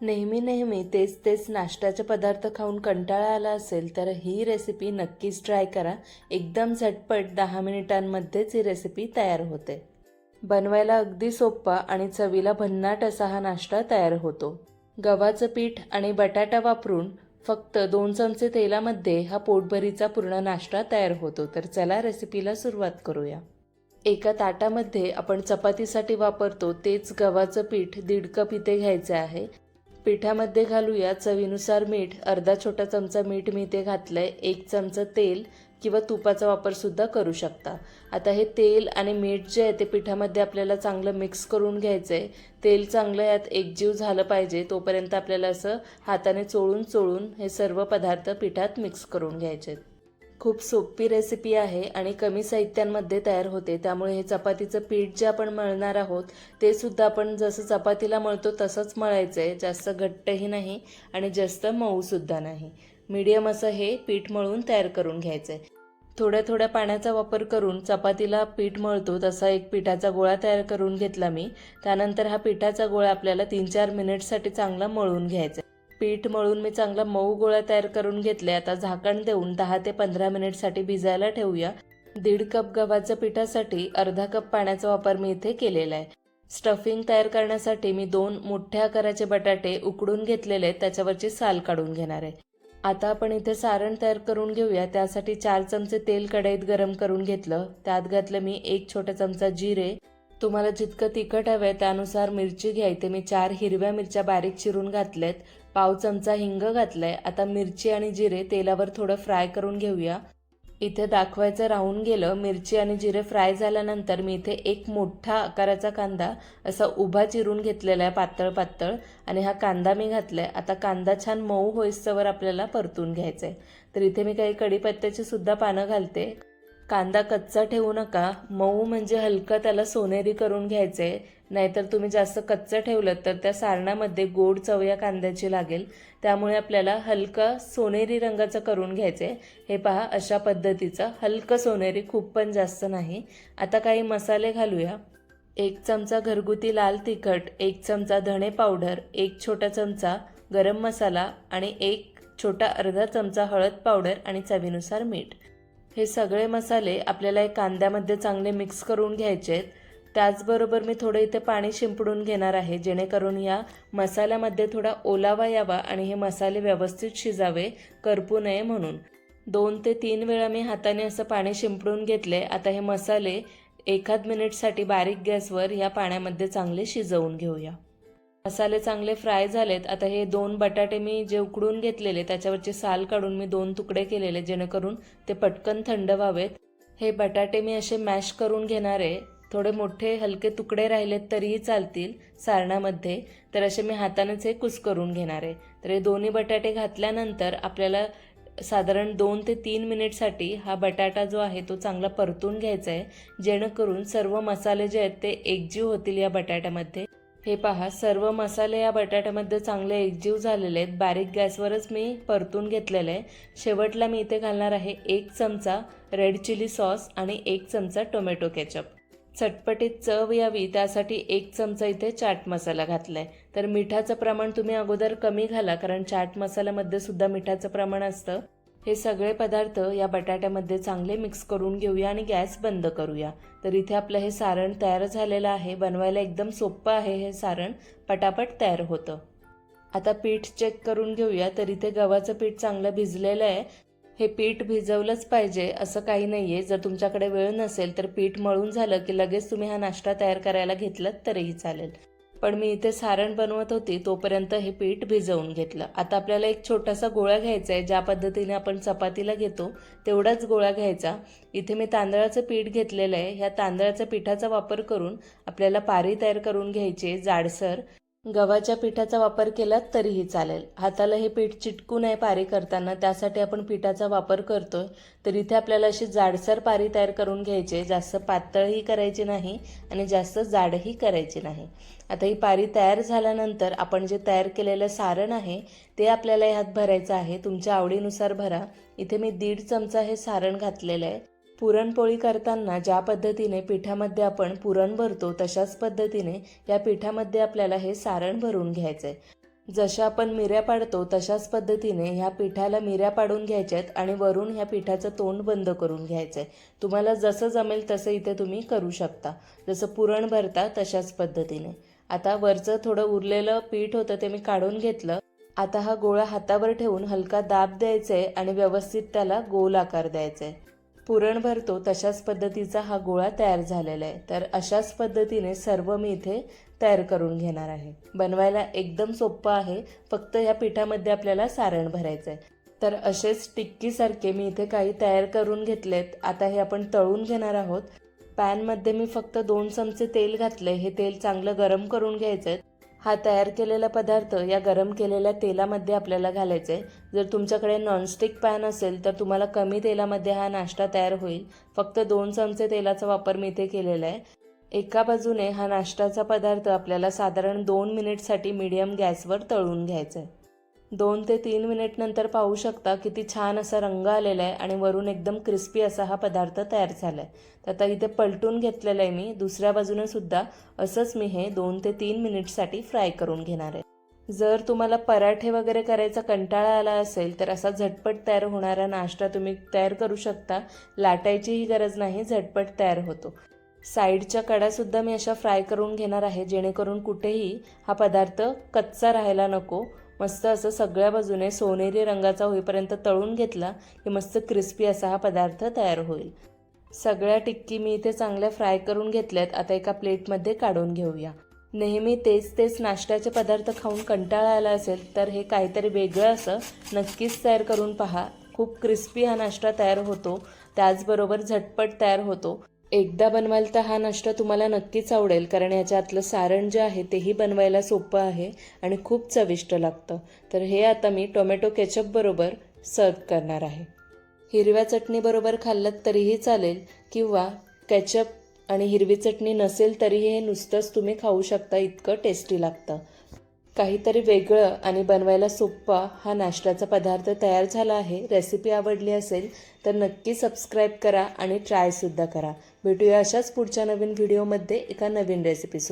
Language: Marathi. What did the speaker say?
नेहमी नेहमी तेच तेच नाश्त्याचे पदार्थ खाऊन कंटाळा आला असेल तर ही रेसिपी नक्कीच ट्राय करा. एकदम झटपट दहा मिनिटांमध्येच ही रेसिपी तयार होते. बनवायला अगदी सोप्पा आणि चवीला भन्नाट असा हा नाश्ता तयार होतो. गव्हाचं पीठ आणि बटाटा वापरून फक्त दोन चमचे तेलामध्ये हा पोटभरीचा पूर्ण नाश्ता तयार होतो. तर चला रेसिपीला सुरुवात करूया. एका ताटामध्ये आपण चपातीसाठी वापरतो तेच गव्हाचं पीठ दीड कप इथे घ्यायचं आहे. पिठामध्ये घालूया चवीनुसार मीठ. अर्धा छोटा चमचा मीठ मी इथे आहे एक चमचा तेल किंवा तुपाचा वापरसुद्धा करू शकता. आता हे तेल आणि मीठ जे आहे ते पिठामध्ये आपल्याला चांगलं मिक्स करून घ्यायचं आहे तेल चांगलं यात एकजीव झालं पाहिजे तोपर्यंत आपल्याला असं हाताने चोळून चोळून हे सर्व पदार्थ पिठात मिक्स करून घ्यायचे आहेत खूप सोपी रेसिपी आहे आणि कमी साहित्यांमध्ये तयार होते. त्यामुळे हे चपातीचं पीठ जे आपण मळणार आहोत ते सुद्धा आपण जसं चपातीला मळतो तसंच मळायचं आहे जास्त घट्टही नाही आणि जास्त मऊसुद्धा नाही. मीडियम असं हे पीठ मळून तयार करून घ्यायचं आहे थोड्या थोड्या पाण्याचा वापर करून चपातीला पीठ मळतो तसा एक पिठाचा गोळा तयार करून घेतला मी. त्यानंतर हा पिठाचा गोळा आपल्याला तीन चार मिनिटसाठी चांगला मळून घ्यायचा आहे. पीठ मळून मी चांगला मऊ गोळा तयार करून घेतले आता झाकण देऊन दहा ते पंधरा मिनिटसाठी भिजायला ठेवूया. दीड कप गव्हाच्या पिठासाठी अर्धा कप पाण्याचा वापर मी इथे केलेला आहे. स्टफिंग तयार करण्यासाठी मी दोन मोठ्या आकाराचे बटाटे उकडून घेतलेले आहेत. त्याच्यावरची साल काढून घेणार आहे. आता आपण इथे सारण तयार करून घेऊया. त्यासाठी चार चमचे तेल कढईत गरम करून घेतलं. त्यात घातलं मी एक छोटा चमचा जिरे. तुम्हाला जितकं तिखट हवं आहे त्यानुसार मिरची घ्यायची. मी चार हिरव्या मिरच्या बारीक चिरून घातल्यात. पाव चमचा हिंग घातलाय. आता मिरची आणि जिरे तेलावर थोडं फ्राय करून घेऊया. इथे दाखवायचं राहून गेलं मिरची आणि जिरे फ्राय झाल्यानंतर मी इथे एक मोठा आकाराचा कांदा असा उभा चिरून घेतलेला आहे पातळ पातळ आणि हा कांदा मी घातलाय. आता कांदा छान मऊ होईस्तवर आपल्याला परतून घ्यायचा आहे तर इथे मी काही कढीपत्त्याची सुद्धा पानं घालते. कांदा कच्चा ठेवू नका. मऊ म्हणजे हलकं त्याला सोनेरी करून घ्यायचं. आहे नाहीतर तुम्ही जास्त कच्चं ठेवलं तर त्या सारणामध्ये गोड चव या कांद्याची लागेल. त्यामुळे आपल्याला हलका सोनेरी रंगाचं करून घ्यायचं. आहे हे पहा अशा पद्धतीचं हलकं सोनेरी खूप पण जास्त नाही. आता काही मसाले घालूया. एक चमचा घरगुती लाल तिखट एक चमचा धणे पावडर एक छोटा चमचा गरम मसाला आणि एक छोटा अर्धा चमचा हळद पावडर आणि चवीनुसार मीठ. हे सगळे मसाले आपल्याला एक कांद्यामध्ये चांगले मिक्स करून घ्यायचे आहेत. त्याचबरोबर मी थोडं इथे पाणी शिंपडून घेणार आहे जेणेकरून या मसाल्यामध्ये थोडा ओलावा यावा आणि हे मसाले व्यवस्थित शिजावे करपू नये म्हणून. दोन ते तीन वेळा मी हाताने असं पाणी शिंपडून घेतले. आता हे मसाले एखाद मिनिटसाठी बारीक गॅसवर या पाण्यामध्ये चांगले शिजवून घेऊया. मसाले चांगले फ्राय झालेत. आता हे दोन बटाटे मी जे उकडून घेतलेले त्याच्यावरचे साल काढून मी दोन तुकडे केलेले जेणेकरून ते पटकन थंड व्हावेत. हे बटाटे मी असे मॅश करून घेणार आहे. थोडे मोठे हलके तुकडे राहिलेत तरीही चालतील सारणामध्ये. तर असे मी हातानेच हे कुस करून घेणार आहे. तर हे दोन्ही बटाटे घातल्यानंतर आपल्याला साधारण दोन ते तीन मिनिटसाठी हा बटाटा जो आहे तो चांगला परतून घ्यायचा आहे. जेणेकरून सर्व मसाले जे आहेत ते एकजीव होतील या बटाट्यामध्ये. हे पहा सर्व मसाले या बटाट्यामध्ये चांगले एकजीव झालेले आहेत. बारीक गॅसवरच मी परतून घेतलेले आहे. शेवटला मी इथे घालणार आहे एक चमचा रेड चिली सॉस आणि एक चमचा टोमॅटो केचप चटपटीत चव यावी त्यासाठी एक चमचा इथे चाट मसाला घातलाय. तर मिठाचं प्रमाण तुम्ही अगोदर कमी घाला कारण चाट मसाल्यामध्ये सुद्धा मिठाचं प्रमाण असतं. हे सगळे पदार्थ या बटाट्यामध्ये चांगले मिक्स करून घेऊया आणि गॅस बंद करूया. तर इथे आपलं हे सारण तयार झालेलं आहे. बनवायला एकदम सोपं आहे हे सारण. पटापट तयार होतं. आता पीठ चेक करून घेऊया. तर इथे गव्हाचं पीठ चांगलं भिजलेलं आहे. हे पीठ भिजवलंच पाहिजे असं काही नाही आहे जर तुमच्याकडे वेळ नसेल तर पीठ मळून झालं की लगेच तुम्ही हा नाश्ता तयार करायला घेतलात तरीही चालेल. पण मी इथे सारण बनवत होती तोपर्यंत हे पीठ भिजवून घेतलं. आता आपल्याला एक छोटासा गोळा घ्यायचा आहे ज्या पद्धतीने आपण चपातीला घेतो तेवढाच गोळा घ्यायचा. इथे मी तांदळाचं पीठ घेतलेलं आहे. ह्या तांदळाच्या पिठाचा वापर करून आपल्याला पारी तयार करून घ्यायची जाडसर. गव्हाच्या पिठाचा वापर केला तरीही चालेल. हाताला हे पीठ चिटकू नये पारी करताना त्यासाठी आपण पिठाचा वापर करतोय. तर इथे आपल्याला अशी जाडसर पारी तयार करून घ्यायची जास्त पातळही करायची नाही आणि जास्त जाडही करायची नाही. आता ही पारी तयार झाल्यानंतर आपण जे तयार केलेलं सारण आहे ते आपल्याला ह्यात भरायचं आहे. तुमच्या आवडीनुसार भरा. इथे मी दीड चमचा हे सारण घातलेलं आहे. पुरणपोळी करताना ज्या पद्धतीने पिठामध्ये आपण पुरण भरतो तशाच पद्धतीने या पिठामध्ये आपल्याला हे सारण भरून घ्यायचं आहे जशा आपण मिऱ्या पाडतो तशाच पद्धतीने ह्या पिठाला मिऱ्या पाडून घ्यायच्यात आणि वरून ह्या पिठाचं तोंड बंद करून घ्यायचं आहे तुम्हाला जसं जमेल तसं इथे तुम्ही करू शकता. जसं पुरण भरता तशाच पद्धतीने. आता वरचं थोडं उरलेलं पीठ होतं ते मी काढून घेतलं. आता हा गोळा हातावर ठेवून हलका दाब द्यायचा आहे आणि व्यवस्थित त्याला गोल आकार द्यायचा आहे पुरण भरतो तशाच पद्धतीचा हा गोळा तयार झालेला आहे. तर अशाच पद्धतीने सर्व मी इथे तयार करून घेणार आहे. बनवायला एकदम सोपं आहे फक्त ह्या पिठामध्ये आपल्याला सारण भरायचं आहे तर असेच टिक्कीसारखे मी इथे काही तयार करून घेतलेत. आता हे आपण तळून घेणार आहोत. पॅनमध्ये मी फक्त दोन चमचे तेल घातले हे तेल चांगलं गरम करून घ्यायचं आहे हा तयार केलेला पदार्थ या गरम केलेल्या तेलामध्ये आपल्याला घालायचा आहे जर तुमच्याकडे नॉनस्टिक पॅन असेल तर तुम्हाला कमी तेलामध्ये हा नाश्ता तयार होईल. फक्त दोन चमचे तेलाचा वापर मी इथे केलेला आहे. एका बाजूने हा नाश्त्याचा पदार्थ आपल्याला साधारण दोन मिनिटसाठी मीडियम गॅसवर तळून घ्यायचा आहे दोन ते तीन मिनिट नंतर पाहू शकता किती छान असा रंग आलेला आहे आणि वरून एकदम क्रिस्पी असा हा पदार्थ तयार झाला आहे तर आता इथे पलटून घेतलेलं आहे मी. दुसऱ्या बाजूने सुद्धा असंच मी हे दोन ते तीन मिनिटसाठी फ्राय करून घेणार आहे. जर तुम्हाला पराठे वगैरे करायचा कंटाळा आला असेल तर असा झटपट तयार होणारा नाश्ता तुम्ही तयार करू शकता. लाटायचीही गरज नाही झटपट तयार होतो. साईडच्या कड्यासुद्धा मी अशा फ्राय करून घेणार आहे जेणेकरून कुठेही हा पदार्थ कच्चा राहायला नको. मस्त असं सगळ्या बाजूने सोनेरी रंगाचा होईपर्यंत तळून घेतला की मस्त क्रिस्पी असा हा पदार्थ तयार होईल. सगळ्या टिक्की मी इथे चांगल्या फ्राय करून घेतल्यात. आता एका प्लेटमध्ये काढून घेऊया. नेहमी तेच तेच नाश्त्याचे पदार्थ खाऊन कंटाळा आला असेल तर हे काहीतरी वेगळं असं नक्कीच तयार करून पहा. खूप क्रिस्पी हा नाश्ता तयार होतो. त्याचबरोबर झटपट तयार होतो. एकदा बनवाल तर हा नाश्ता तुम्हाला नक्कीच आवडेल कारण याच्यातलं सारण जे आहे तेही बनवायला सोपं आहे आणि खूप चविष्ट लागतं. तर हे आता मी टोमॅटो केचपबरोबर सर्व करणार आहे. हिरव्या चटणीबरोबर खाल्लं तरीही चालेल किंवा केचप आणि हिरवी चटणी नसेल तरीही हे नुसतंच तुम्ही खाऊ शकता इतकं टेस्टी लागतं. काहीतरी वेगळं आणि बनवायला सोप्पा हा नाश्त्याचा पदार्थ तयार झाला आहे. रेसिपी आवडली असेल तर नक्की सबस्क्राईब करा आणि ट्रायसुद्धा करा. भेटूया अशाच पुढच्या नवीन व्हिडिओमध्ये एका नवीन रेसिपीसोबत.